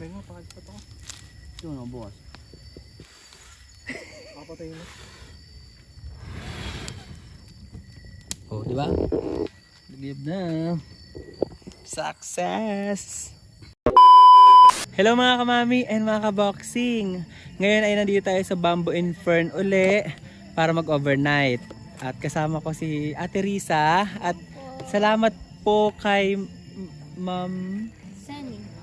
May nga, pakagpat ako. Ito na bukas. Kapatay mo. Oh, di ba? Give na. Success! Hello mga kamami and mga kaboxing! Ngayon ay nandito tayo sa Bamboo Infern uli para mag-overnight. At kasama ko si Ate Risa at salamat po kay Ma'am.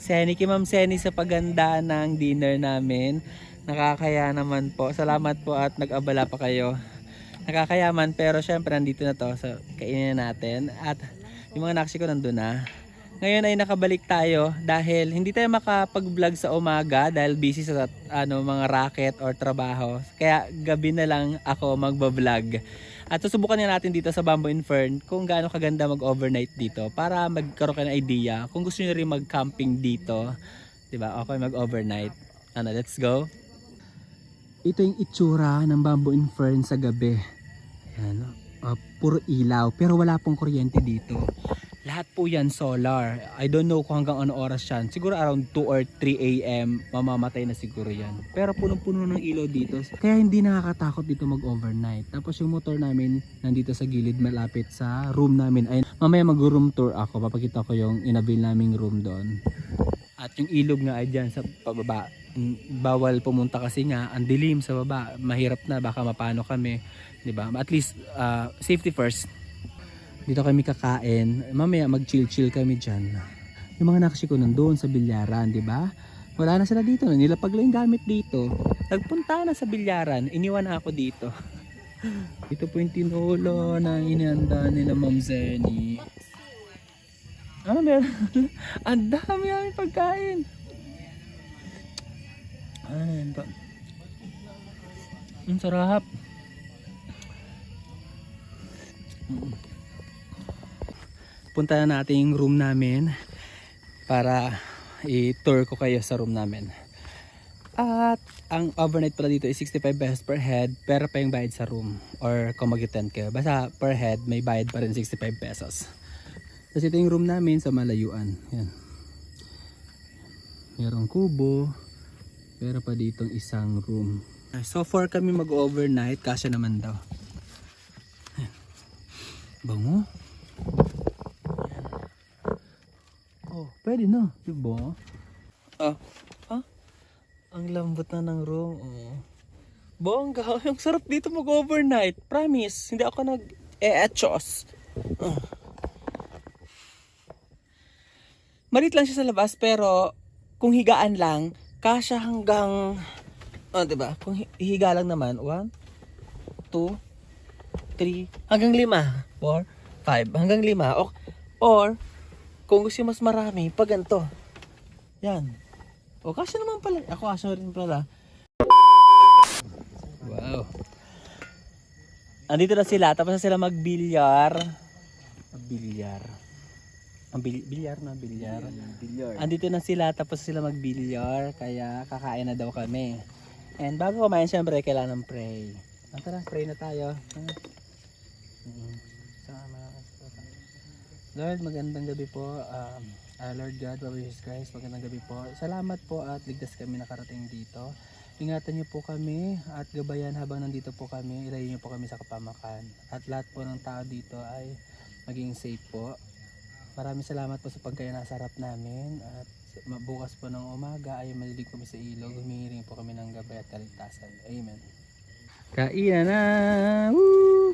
Seni, kay Ma'am Seni sa paganda ng dinner namin. Nakakaya naman po. Salamat po at nag-abala pa kayo. Nakakayaman pero syempre nandito na to sa kainin na natin. At yung mga naksi ko nandun na. Ngayon ay nakabalik tayo dahil hindi tayo makapag-vlog sa umaga dahil busy sa ano mga racket or trabaho. Kaya gabi na lang ako magba-vlog. At susubukan na natin dito sa Bamboo Infern kung gaano kaganda mag-overnight dito para magkaroon ka ng idea kung gusto niyo rin mag-camping dito. 'Di ba? Okay mag-overnight. Ano, let's go. Ito yung itsura ng Bamboo Infern sa gabi. Ayan, uh, puro ilaw pero wala pong kuryente dito. Lahat po yan solar. I don't know kung hanggang ano oras yan. Siguro around 2 or 3 a.m. mamamatay na siguro yan. Pero punong-puno ng ilaw dito. Kaya hindi nakakatakot dito mag-overnight. Tapos yung motor namin nandito sa gilid malapit sa room namin. Ay, mamaya mag-room tour ako. Papakita ko yung inabil naming room doon. At yung ilog nga ay sa pababa. Bawal pumunta kasi nga ang dilim sa baba. Mahirap na baka mapano kami, 'di ba? At least uh, safety first. Dito kami kakain. Mamaya mag-chill-chill kami diyan. Yung mga naksi ko nandoon sa bilyaran, 'di ba? Wala na sila dito. Nilapag lang yung gamit dito. Nagpunta na sa bilyaran. Iniwan ako dito. Ito po yung tinolo na inihanda nila Ma'am Zenny. Ano meron? Ang dami namin pagkain. Ano yan ba? Ang sarap. Mm. Punta na natin yung room namin para i-tour ko kayo sa room namin. At ang overnight pala dito is 65 pesos per head pero pa yung bayad sa room or kung mag-tent kayo. Basta per head may bayad pa rin 65 pesos. Tapos ito yung room namin sa malayuan. Yan. Merong kubo. Pero pa ditong isang room. So far kami mag-overnight. Kasya naman daw. Bango. Ayan. Oh, pwede na. Diba? Ah. Ah. Ang lambot na ng room. Oh. Bongga. Ang sarap dito mag-overnight. Promise. Hindi ako nag-e-etchos. Ah. Malit lang siya sa labas pero kung higaan lang, kasya hanggang oh, 'di ba? Kung hi- higa lang naman, 1 2 3 hanggang 5, 4 5 hanggang 5 or, or kung gusto mas marami, pag ganito. Yan. O kasya naman pala. Ako kasya rin pala. Wow. Andito na sila, tapos na sila magbilyar. Magbilyar. Ang bil- bilyar na, bilyar. Bilyar. Andito na sila tapos sila magbilyar kaya kakain na daw kami. And bago kumain syempre kailangan ng pray. Ah, tara, pray na tayo. Ah. Mm. Lord, magandang gabi po. Um, ah, Lord God, Lord Jesus Christ, magandang gabi po. Salamat po at ligtas kami nakarating dito. Ingatan niyo po kami at gabayan habang nandito po kami. Ilayo niyo po kami sa kapamakan. At lahat po ng tao dito ay maging safe po. Maraming salamat po sa pagkain nasa harap namin at bukas po ng umaga ay malilig kami sa ilog. Humihiring po kami ng gabay at kaligtasan. Amen. Kainan na! Woo!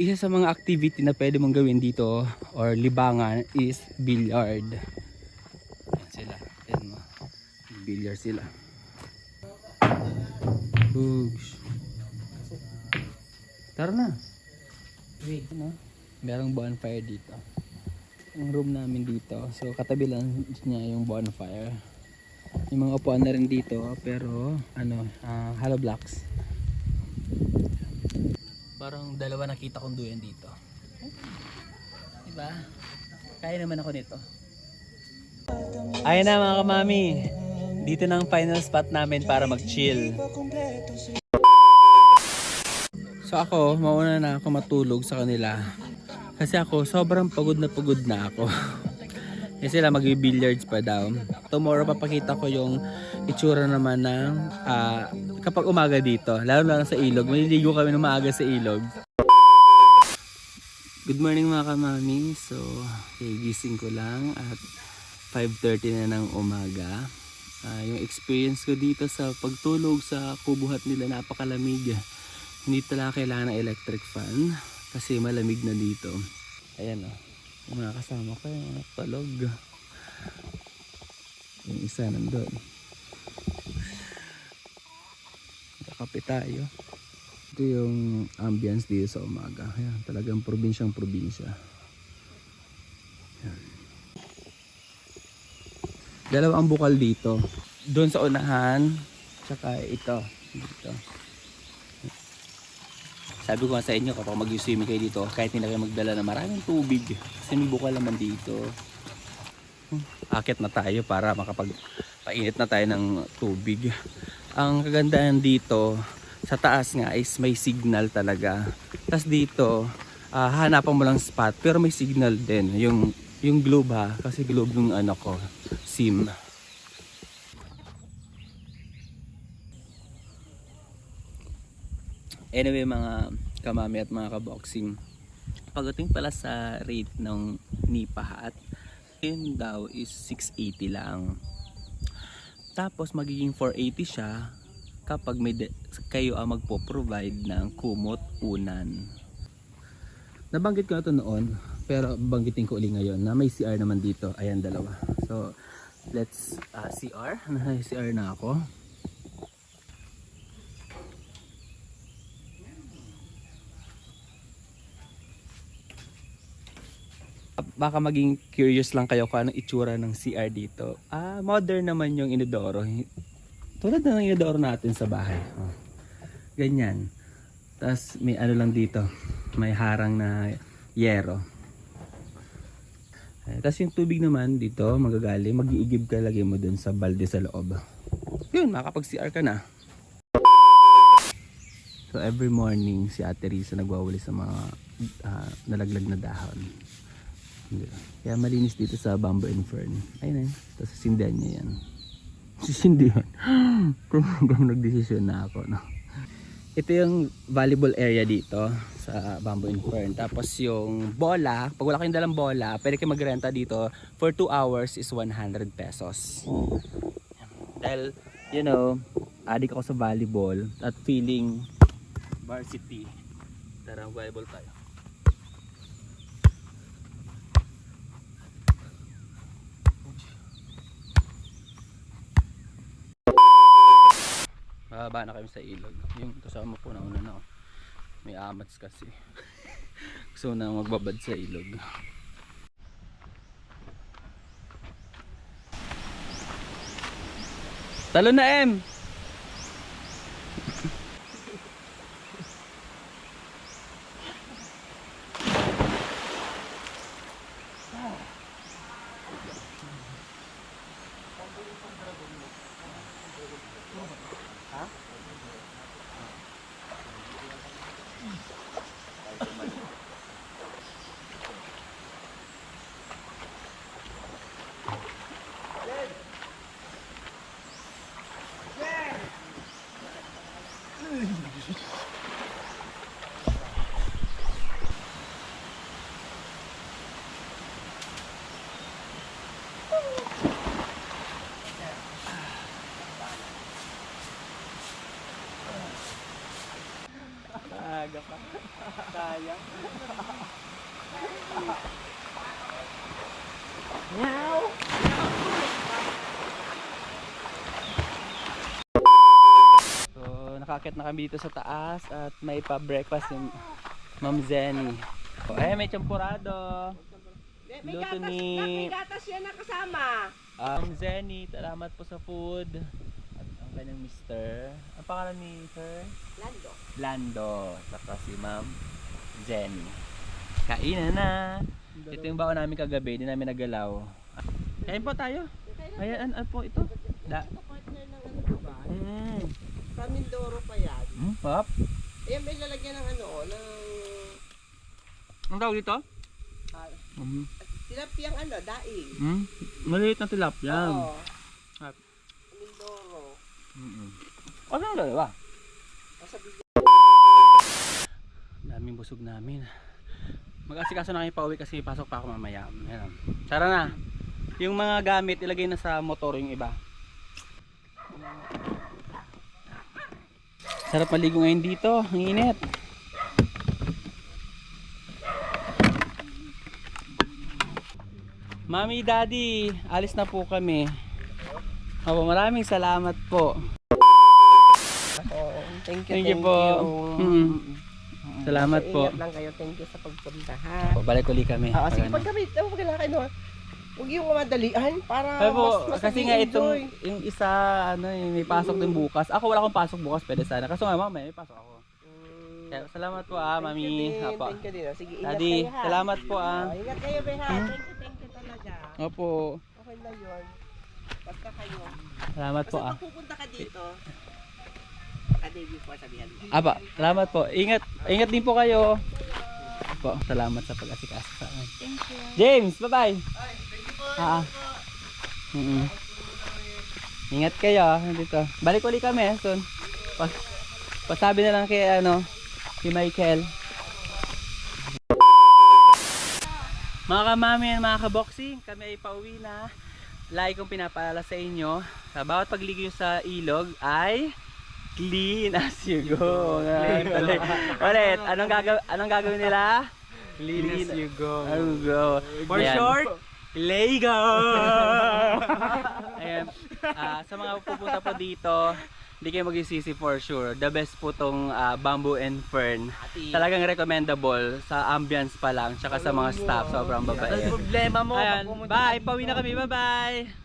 Isa sa mga activity na pwede mong gawin dito or libangan is billiard. Ayan sila. Ayan mo. Billiard sila. Bugs. Tara na. Wait, no? Merong bonfire dito. Ang room namin dito. So, katabi lang niya yung bonfire. Yung mga upuan na rin dito, pero ano, ah, hollow blocks. Parang dalawa nakita kong duyan dito. Diba? Kaya naman ako nito. Ayun na mga kamami. Dito na ang final spot namin para mag-chill. So ako, mauna na ako matulog sa kanila. Kasi ako, sobrang pagod na pagod na ako. Kasi sila mag-billiards pa daw. Tomorrow papakita ko yung itsura naman ng ah, kapag umaga dito. Lalo na sa ilog. Maliligo kami ng maaga sa ilog. Good morning mga kamami. So, gising ko lang at 5.30 na ng umaga. Ah, yung experience ko dito sa pagtulog sa kubuhat nila napakalamig. Hindi talaga kailangan ng electric fan kasi malamig na dito. Ayan o. Yung mga kasama ko yung mga tulog. Yung isa nandun. Kakape tayo. Ito yung ambience dito sa umaga. Ayan, talagang probinsyang probinsya. Dalawa ang bukal dito. Doon sa unahan, tsaka ito. Dito. Sabi ko nga sa inyo kapag mag-swimming kayo dito, kahit hindi na kayo magdala ng maraming tubig. Kasi may bukal naman dito. Akit na tayo para makapag-painit na tayo ng tubig. Ang kagandahan dito, sa taas nga is may signal talaga. Tapos dito, ah, hanapan mo lang spot pero may signal din. Yung, yung globe ha, kasi globe ng ano ko, SIM. Anyway mga kamami at mga kaboxing, pagdating pala sa rate ng Nipahat, yun daw is 680 lang. Tapos magiging 480 siya kapag may kayo ang magpo-provide ng kumot unan. Nabanggit ko na ito noon, pero banggitin ko uli ngayon na may CR naman dito. Ayan, dalawa. So, let's uh, CR. Nasa CR na ako. Baka maging curious lang kayo kung anong itsura ng CR dito. Ah, modern naman yung inodoro. Tulad na ng inodoro natin sa bahay. Oh. Ganyan. Tapos may ano lang dito. May harang na yero. Eh, Tapos yung tubig naman dito, magagaling, mag-iigib ka lagi mo dun sa balde sa loob. Yun, makapag-CR ka na. So every morning, si Ate Risa nagwawali sa mga ah, nalaglag na dahon. Hindi. Kaya malinis dito sa Bamboo and Fern. Ayun na Tapos sindihan niya yan. Sisindihan. Kung nagdesisyon na ako. No? Ito yung volleyball area dito sa Bamboo and Fern. Tapos yung bola, pag wala kayong dalang bola, pwede kayo magrenta dito for 2 hours is 100 pesos. Dahil, you know, adik ako sa volleyball at feeling varsity. Tara, volleyball tayo. Bababa na kami sa ilog. Yung kasama po na una na ako. May amats kasi. Gusto na magbabad sa ilog. Talo na M! Aga pa. Sayang. Meow. So, nakakit na kami dito sa taas at may pa-breakfast yung Ma'am Zenny. So, ay, may champurado. May Luto gatas, ni- may gatas yan na kasama. Um, Zenny, salamat po sa food. At ang kanyang mister. Ang pangalan ni sir? Lando. Lando. Saka si Ma'am Zenny. Kainan na. Ito yung baon namin kagabi. Hindi namin nagalaw. Kain po tayo. Ayan, ano po ito? Da. Mm. Sa Mindoro pa yan. Mm, pop. Ayan may lalagyan ng ano, ng Ang tawag dito? ah, Mm. Tilapiyang ano, daing. Hmm? Maliit na tilapia. Oo. Ah. Mindoro. Ano ang dalawa? Nasa busog namin. Mag-asikaso na kayo pauwi kasi pasok pa ako mamaya. Ayan. Tara na. Yung mga gamit ilagay na sa motor yung iba. Sarap maligo ngayon dito. Ang init. Mami, Daddy, alis na po kami. Opo, maraming salamat po. Thank you, Thank you po. Mm. Salamat po. Ingat lang kayo. Thank you sa pagpunta ha. Pabalik uli kami. Oo, sige, Pag kami, pag kayo, no? Huwag yung madalian para po, mas, mas kasi nga itong yung isa ano eh, may pasok din bukas. Ako wala akong pasok bukas, pwede sana. Kaso nga mamaya may pasok ako. Mm. Kaya salamat po ah, Thank mami. you din, Apa. Thank you din. Sige, ingat Daddy, kayo ha. salamat po ah. Oh, ingat kayo, Beha. Hmm? Thank you, thank you talaga. Opo. Okay na yun. Basta kayo. Salamat po Basta ah. pag pupunta ka dito, Aba, salamat po. Ingat, ingat din po kayo. Po, salamat sa pag-asikaso sa akin. Thank you. James, bye-bye. Ah. ah. Mm-mm. Ingat kayo ah, dito. Balik uli kami soon. Pas pasabi na lang kay ano, kay Michael. Mga kamami and mga kaboxing, kami ay pauwi na. Lagi kong pinapaalala sa inyo, sa bawat pagligo sa ilog ay clean as you go. Ulit, ulit. Anong, gagaw- anong gagawin nila? Clean, as you go. go. For Ayan. short, Lego! Ayan. Ah, sa mga pupunta po dito, hindi kayo magsisisi for sure. The best po tong ah, bamboo and fern. Talagang recommendable sa ambience pa lang, tsaka sa mga staff. Sobrang ang babae. problema mo, Ayan. Bye! Pauwi na kami. Bye-bye!